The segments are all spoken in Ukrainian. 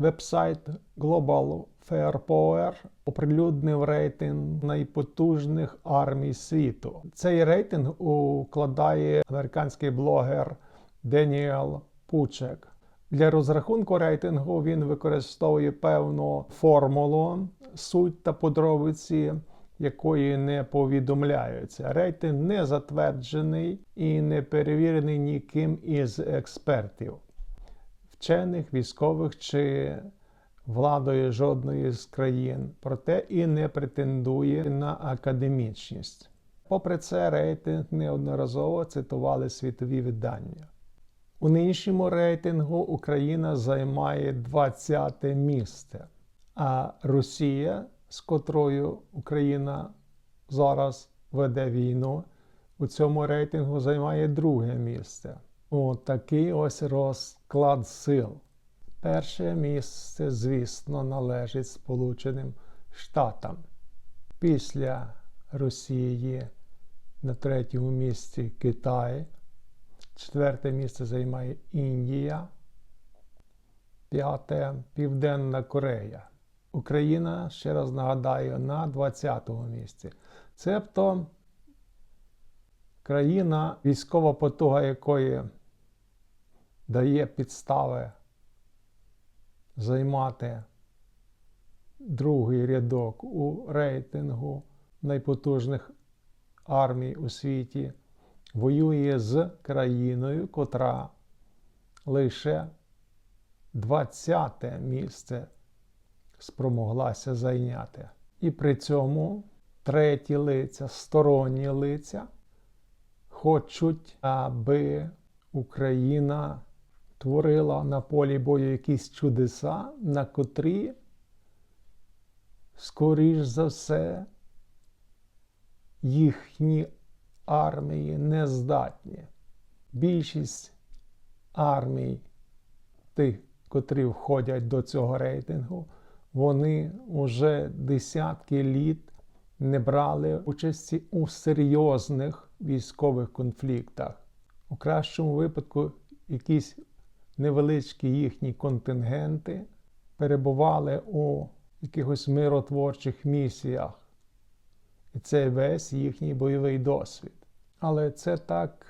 Вебсайт Global Firepower оприлюднив рейтинг найпотужних армій світу. Цей рейтинг укладає американський блогер Деніел Пучек. Для розрахунку рейтингу він використовує певну формулу, суть та подробиці якої не повідомляються. Рейтинг не затверджений і не перевірений ніким із експертів, вчених, військових чи владою жодної з країн, проте і не претендує на академічність. Попри це, рейтинг неодноразово цитували світові видання. У нинішньому рейтингу Україна займає 20 місце, а Росія, з котрою Україна зараз веде війну, у цьому рейтингу займає друге місце. От такий ось розклад сил. Перше місце, звісно, належить Сполученим Штатам. Після Росії на третьому місці Китай. Четверте місце займає Індія. П'яте Південна Корея. Україна, ще раз нагадаю, на 20-му місці. Цебто країна, військова потуга якої дає підстави займати другий рядок у рейтингу найпотужних армій у світі, воює з країною, котра лише 20 місце спромоглася зайняти. І при цьому треті лиця, сторонні лиця хочуть, аби Україна творила на полі бою якісь чудеса, на котрі, скоріш за все, їхні армії не здатні. Більшість армій, тих, котрі входять до цього рейтингу, вони вже десятки літ не брали участі у серйозних військових конфліктах. У кращому випадку якісь невеличкі їхні контингенти перебували у якихось миротворчих місіях. І це весь їхній бойовий досвід. Але це так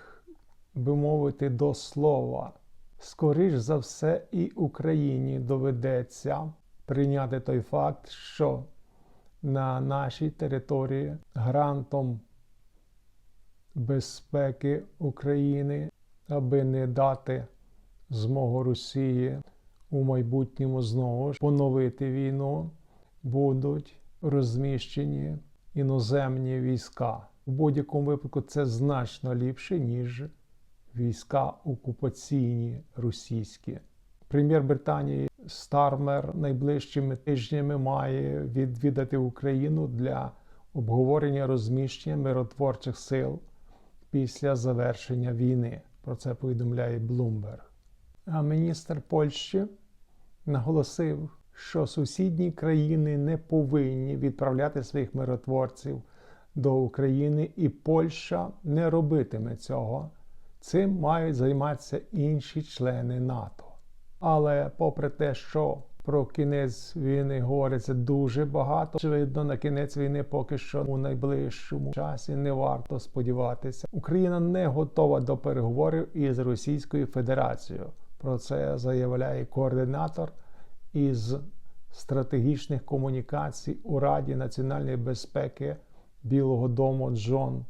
би мовити, до слова. Скоріш за все, і Україні доведеться прийняти той факт, що на нашій території грантом безпеки України, аби не дати змогу Росії у майбутньому знову ж поновити війну, будуть розміщені іноземні війська. У будь-якому випадку це значно ліпше, ніж війська окупаційні російські. Прем'єр Британії Стармер найближчими тижнями має відвідати Україну для обговорення розміщення миротворчих сил після завершення війни. Про це повідомляє Блумберг. А міністр Польщі наголосив, що сусідні країни не повинні відправляти своїх миротворців до України, і Польща не робитиме цього. Цим мають займатися інші члени НАТО. Але попри те, що про кінець війни говориться дуже багато, очевидно, на кінець війни поки що у найближчому часі не варто сподіватися. Україна не готова до переговорів із Російською Федерацією. Про це заявляє координатор із стратегічних комунікацій у Раді національної безпеки Білого Дому Джон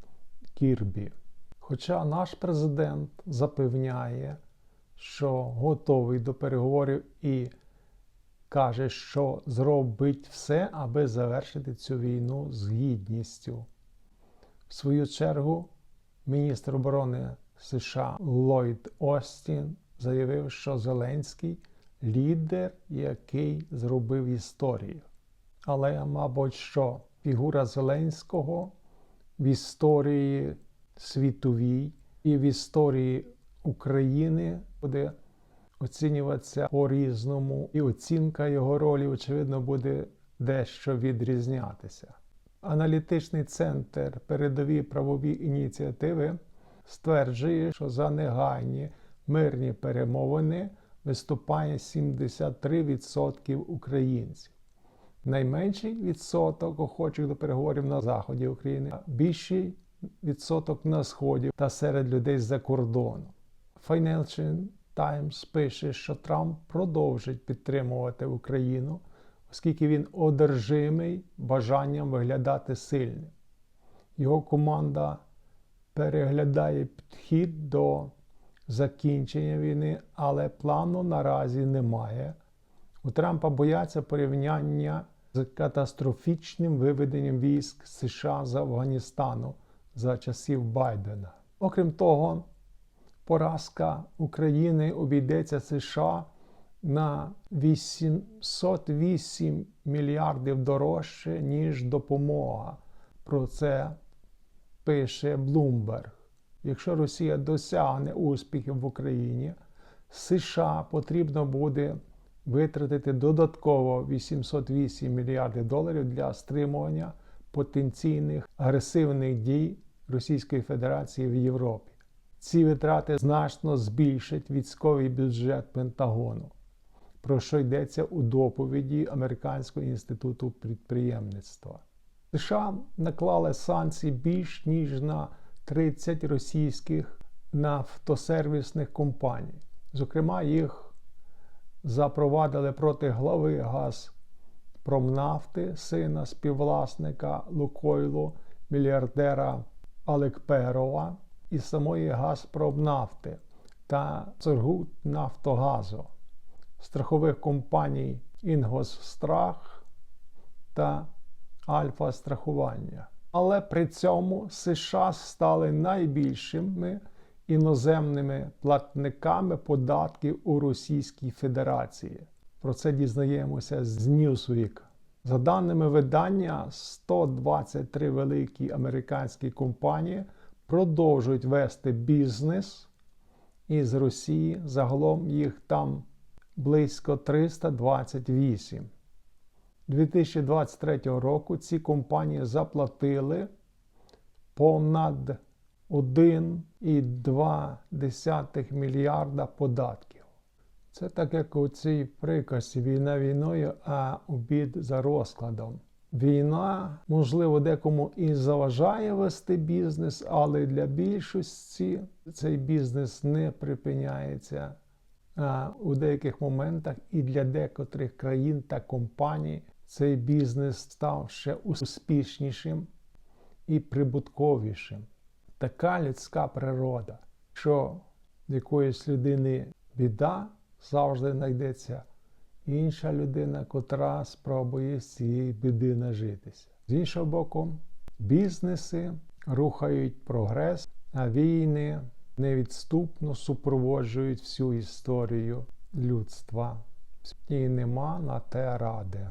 Кірбі. Хоча наш президент запевняє, що готовий до переговорів і каже, що зробить все, аби завершити цю війну з гідністю. В свою чергу, міністр оборони США Ллойд Остін заявив, що Зеленський лідер, який зробив історію. Але, мабуть, що фігура Зеленського в історії світовій і в історії України буде оцінюватися по-різному, і оцінка його ролі, очевидно, буде дещо відрізнятися. Аналітичний центр передові правові ініціативи стверджує, що за негайні мирні перемовини виступає 73% українців. Найменший відсоток охочих до переговорів на заході України, а більший відсоток на сході та серед людей з-за кордону. Financial Times пише, що Трамп продовжить підтримувати Україну, оскільки він одержимий бажанням виглядати сильним. Його команда переглядає підхід до закінчення війни, але плану наразі немає. У Трампа бояться порівняння з катастрофічним виведенням військ США з Афганістану за часів Байдена. Окрім того, поразка України обійдеться США на 808 мільярдів дорожче, ніж допомога. Про це пише Bloomberg. Якщо Росія досягне успіхів в Україні, США потрібно буде витратити додатково 808 мільярдів доларів для стримування потенційних агресивних дій Російської Федерації в Європі. Ці витрати значно збільшать військовий бюджет Пентагону, про що йдеться у доповіді Американського інституту підприємництва. США наклали санкції більш ніж на 30 російських нафтосервісних компаній. Зокрема, їх запровадили проти глави Газпромнафти, сина співвласника Лукойлу, мільярдера Алекперова і самої Газпромнафти та Сургутнафтогазу, страхових компаній Інгосстрах та Альфа страхування. Але при цьому США стали найбільшими іноземними платниками податків у Російській Федерації. Про це дізнаємося з Newsweek. За даними видання, 123 великі американські компанії продовжують вести бізнес із Росії. Загалом їх там близько 328. 2023 року ці компанії заплатили понад 1,2 мільярда податків. Це так як у цій приказці війна війною, а обід за розкладом. Війна, можливо, декому і заважає вести бізнес, але для більшості цей бізнес не припиняється. А у деяких моментах і для декотрих країн та компаній цей бізнес став ще успішнішим і прибутковішим. Така людська природа, що в якоїсь людини біда завжди знайдеться інша людина, котра спробує з цієї біди нажитися. З іншого боку, бізнеси рухають прогрес, а війни невідступно супроводжують всю історію людства. І нема на те ради.